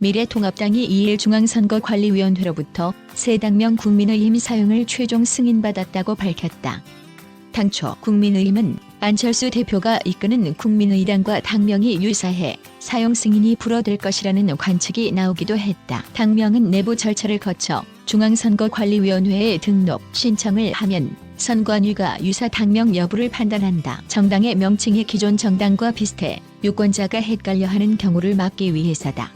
미래통합당이 2일 중앙선거관리위원회로부터 세 당명 국민의힘 사용을 최종 승인받았다고 밝혔다. 당초 국민의힘은 안철수 대표가 이끄는 국민의당과 당명이 유사해 사용 승인이 불어될 것이라는 관측이 나오기도 했다. 당명은 내부 절차를 거쳐 중앙선거관리위원회에 등록 신청을 하면 선관위가 유사 당명 여부를 판단한다. 정당의 명칭이 기존 정당과 비슷해 유권자가 헷갈려하는 경우를 막기 위해서다.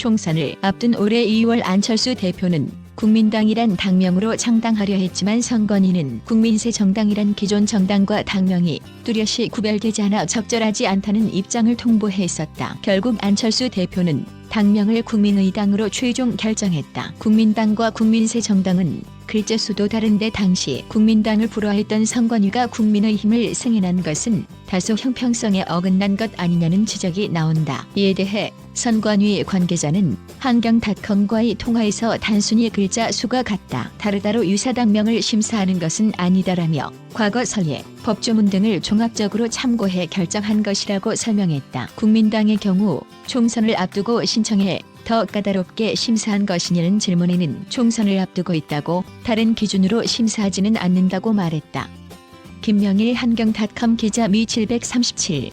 총선을 앞둔 올해 2월 안철수 대표는 국민당이란 당명으로 창당하려 했지만 선관위는 국민세 정당이란 기존 정당과 당명이 뚜렷이 구별되지 않아 적절하지 않다는 입장을 통보했었다. 결국 안철수 대표는 당명을 국민의당으로 최종 결정했다. 국민당과 국민세 정당은 글자 수도 다른데 당시 국민당을 불허했던 선관위가 국민의힘을 승인한 것은 다소 형평성에 어긋난 것 아니냐는 지적이 나온다. 이에 대해 선관위 관계자는 환경닷컴과의 통화에서 단순히 글자 수가 같다. 다르다로 유사당명을 심사하는 것은 아니다라며 과거 선례, 법조문 등을 종합적으로 참고해 결정한 것이라고 설명했다. 국민당의 경우 총선을 앞두고 신청해 더 까다롭게 심사한 것이냐는 질문에는 총선을 앞두고 있다고 다른 기준으로 심사하지는 않는다고 말했다. 김명일 한경닷컴 기자 미 737